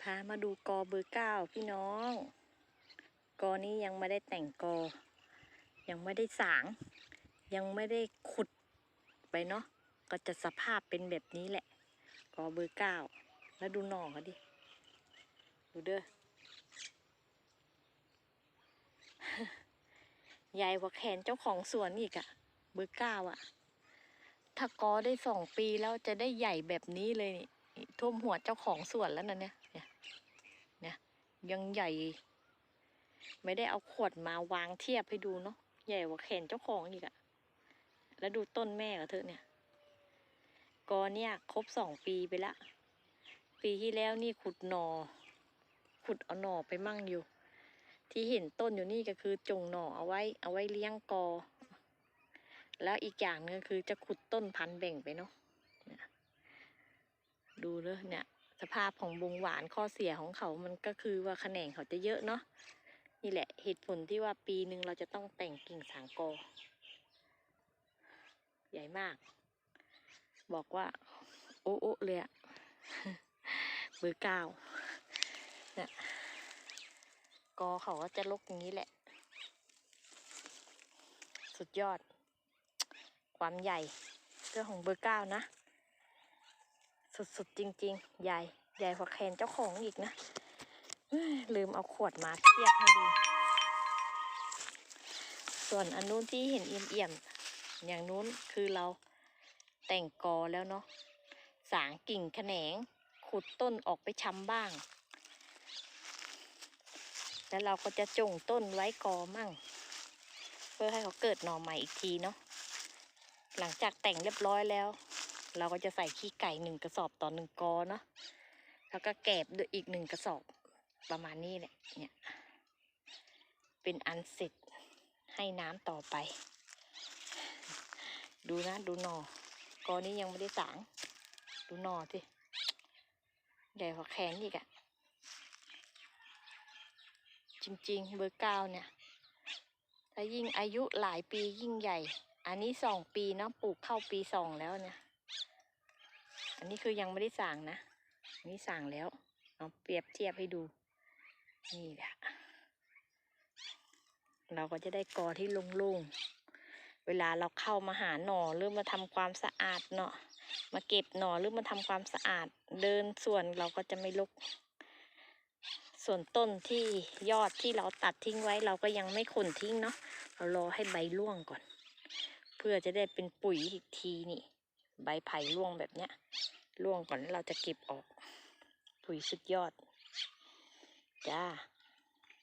พามาดูกอเบอร์เก้าพี่น้อง กอนี้ยังไม่ได้แต่งกอ ยังไม่ได้สาง ยังไม่ได้ขุดไปเนาะก็จะสภาพเป็นแบบนี้แหละ กอเบอร์เก้าแล้วดูหน่อเขาดิ ดูเด้อใหญ่กว่าแขนเจ้าของสวนอีกอะเบอร์เก้าอะถ้ากอได้สองปีแล้วจะได้ใหญ่แบบนี้เลยนี่ท่วมหัวเจ้าของสวนแล้วนะเนี่ย ยังใหญ่ ไม่ได้เอาขวดมาวางเทียบให้ดูเนาะใหญ่กว่าแขนเจ้าของอีกอะแล้วดูต้นแม่กับเธอเนี่ยกอเนี่ยครบสองปีไปละ ปีที่แล้วนี่ขุดหนอ ขุดเอาหนอไปมั่งอยู่ ที่เห็นต้นอยู่นี่ก็คือจงหนอเอาไว้ เอาไว้เลี้ยงกอ แล้วอีกอย่างนึงก็คือจะขุดต้นพันธุ์แบ่งไปเนาะดูเลยเนี่ย สภาพของบงหวานข้อเสียของเขามันก็คือว่าแขนงเขาจะเยอะเนาะนี่แหละเหตุผลที่ว่าปีหนึ่งเราจะต้องแต่งกิ่งสางกอ ใหญ่มาก บอกว่า โอ้โอ้เลยอะเบอร์เก้าเนี่ยกอเขาก็จะลกอย่างนี้แหละ สุดยอด ความใหญ่เรื่องของเบอร์เก้านะ สุดๆจริงๆ ใหญ่ ใหญ่กว่าแขนเจ้าของอีกนะ ลืมเอาขวดมาเทียบให้ดู ส่วนอันนู้นที่เห็นเอี่ยมๆ อย่างนู้นคือเราแต่งกอแล้วเนาะ สางกิ่งแขนง ขุดต้นออกไปชำบ้าง แล้วเราก็จะจงต้นไว้กอมั่ง เพื่อให้เขาเกิดหน่อใหม่อีกทีเนาะ หลังจากแต่งเรียบร้อยแล้ว เราก็จะใส่ขี้ไก่หนึ่งกระสอบต่อหนึ่งกอเนาะแล้วก็แกบด้วยอีกหนึ่งกระสอบประมาณนี้แหละเนี่ยเป็นอันเสร็จให้น้ำต่อไป ดูนะดูหนอกอนี้ยังไม่ได้สาง ดูหนอสิใหญ่กว่าแขนอีกอะจริง ๆ เบอร์เก้าเนี่ย ถ้ายิ่งอายุหลายปียิ่งใหญ่ อันนี้สองปีเนาะปลูกเข้าปีสองแล้วเนี่ย อันนี้คือยังไม่ได้สั่งนะอันนี้สั่งแล้วเอาเปรียบเทียบให้ดู นี่แหละเราก็จะได้กอที่โล่งๆ เวลาเราเข้ามาหาหน่อหรือมาทำความสะอาดเนาะมาเก็บหน่อหรือมาทำความสะอาด เดินส่วนเราก็จะไม่ลก ส่วนต้นที่ยอดที่เราตัดทิ้งไว้เราก็ยังไม่ขนทิ้งเนาะเรารอให้ใบร่วงก่อน เพื่อจะได้เป็นปุ๋ยอีกทีนี่ ใบไผ่ร่วงแบบเนี้ยร่วงก่อนเราจะเก็บออกปุ๋ยสุดยอด จ้า